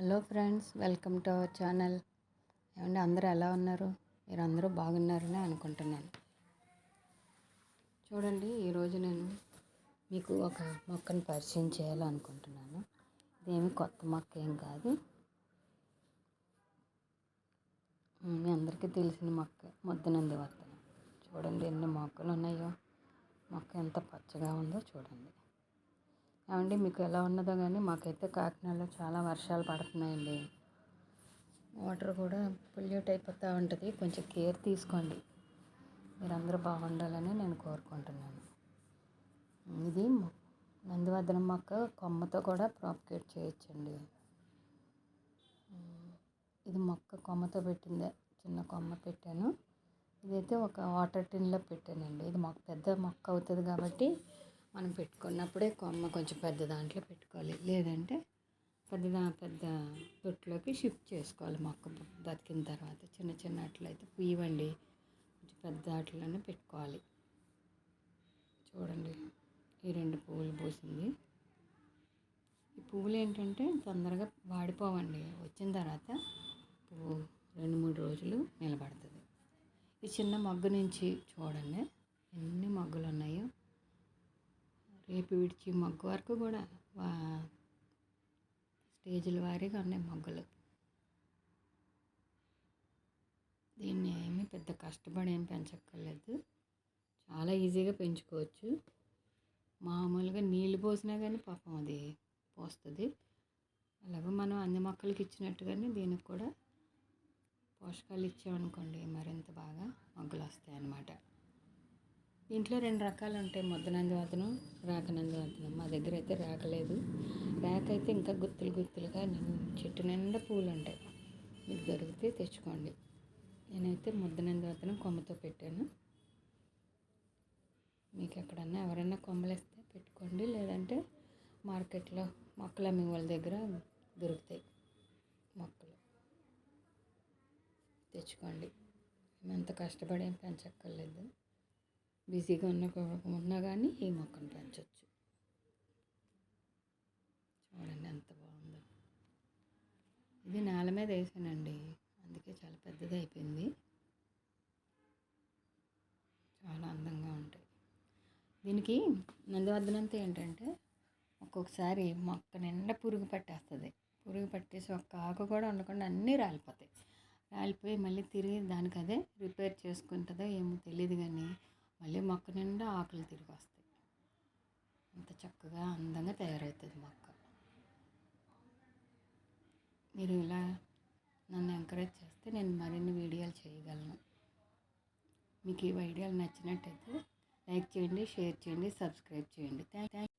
Hello friends welcome to our channel. ఏమండి అందరూ ఎలా ఉన్నారు? మీరు అందరూ బాగున్నారని అనుకుంటున్నాను. చూడండి ఈరోజు నేను మీకు ఒక మొక్కను పరిచయం చేయాలనుకుంటున్నాను. ఇదేమి కొత్త మొక్క ఏం కాదు. మీ అందరికీ తెలిసిన మొక్క ముద్దనంది వర్తన. చూడండి ఎన్ని మొక్కలు ఉన్నాయో. మొక్క ఎంత పచ్చగా ఉందో చూడండి. ఏమండి మీకు ఎలా ఉన్నదో కానీ మాకైతే కాకినాడలో చాలా వర్షాలు పడుతున్నాయండి. వాటర్ కూడా పొల్యూట్ అయిపోతూ ఉంటుంది. కొంచెం కేర్ తీసుకోండి. మీరందరూ బాగుండాలని నేను కోరుకుంటున్నాను. ఇది నందివర్ధనం మొక్క కొమ్మతో కూడా ప్రాపకేట్ చేయొచ్చండి. ఇది మొక్క కొమ్మతో పెట్టిందే చిన్న కొమ్మ పెట్టాను. ఇదైతే ఒక వాటర్ టిన్లో పెట్టానండి. ఇది మొక్క పెద్ద మొక్క అవుతుంది కాబట్టి మనం పెట్టుకున్నప్పుడే కొమ్మ కొంచెం పెద్ద దాంట్లో పెట్టుకోవాలి. లేదంటే పెద్ద పెద్ద తొట్టులోకి షిఫ్ట్ చేసుకోవాలి మొక్క బతికిన తర్వాత. చిన్న చిన్న అట్లయితే పుయ్యవండి. కొంచెం పెద్ద అట్లనే పెట్టుకోవాలి. చూడండి ఈ రెండు పువ్వులు పూసింది. ఈ పువ్వులు ఏంటంటే తొందరగా వాడిపోవండి. వచ్చిన తర్వాత పువ్వు రెండు మూడు రోజులు నిలబడుతుంది. ఈ చిన్న మగ్గు నుంచి చూడండి ఎన్ని మొగ్గులు ఉన్నాయో. రేపు విడిచి మగ్గు వరకు కూడా స్టేజ్ల వారీగా ఉన్నాయి మొగ్గలు. దీన్ని ఏమీ పెద్ద కష్టపడి ఏం పెంచక్కర్లేదు. చాలా ఈజీగా పెంచుకోవచ్చు. మామూలుగా నీళ్ళు పోసినా కానీ పాపం అది పోస్తుంది. అలాగే మనం అన్ని మొక్కలకి ఇచ్చినట్టుగానే దీనికి కూడా పోషకాలు ఇచ్చామనుకోండి మరింత బాగా మొగ్గలు వస్తాయి అన్నమాట దీంట్లో రెండు రకాలు ఉంటాయి మొద్దనంది వదనం రాకనంది వదనం మా దగ్గర అయితే రాకలేదు. రాక అయితే ఇంకా గుత్తులు గుత్తులుగా చెట్టు నిండా పూలు ఉంటాయి మీకు దొరికితే తెచ్చుకోండి. నేనైతే ముద్దనంది వదనం కొమ్మతో పెట్టాను. మీకు ఎక్కడన్నా ఎవరైనా కొమ్మలు ఇస్తే పెట్టుకోండి. లేదంటే మార్కెట్లో మొక్కలు అమ్మే వాళ్ళ దగ్గర దొరుకుతాయి మొక్కలు. తెచ్చుకోండి. ఎంత కష్టపడి ఏం పెంచక్కర్లేదు. బిజీగా ఉన్న ఉన్నా కానీ ఈ మొక్కను పెంచవచ్చు చూడండి ఎంత బాగుందో. ఇది నేల మీద వేసానండి. అందుకే చాలా పెద్దది అయిపోయింది. చాలా అందంగా ఉంటాయి. దీనికి నందివర్ధనంతో ఏంటంటే ఒక్కొక్కసారి మొక్క నిండా పురుగు పట్టేస్తుంది. పురుగు పట్టేసి ఒక్క ఆకు కూడా ఉండకుండా అన్నీ రాలిపోతాయి. రాలిపోయి మళ్ళీ తిరిగి దానికి అదే రిపేర్ చేసుకుంటుందో ఏమో తెలియదు కానీ మళ్ళీ మొక్క నిండా ఆకులు తిరిగి వస్తాయి. అంత చక్కగా అందంగా తయారవుతుంది మొక్క. మీరు ఇలా నన్ను ఎంకరేజ్ చేస్తే నేను మరిన్ని వీడియోలు చేయగలను. మీకు ఈ వీడియోలు నచ్చినట్టయితే లైక్ చేయండి షేర్ చేయండి సబ్స్క్రైబ్ చేయండి. థ్యాంక్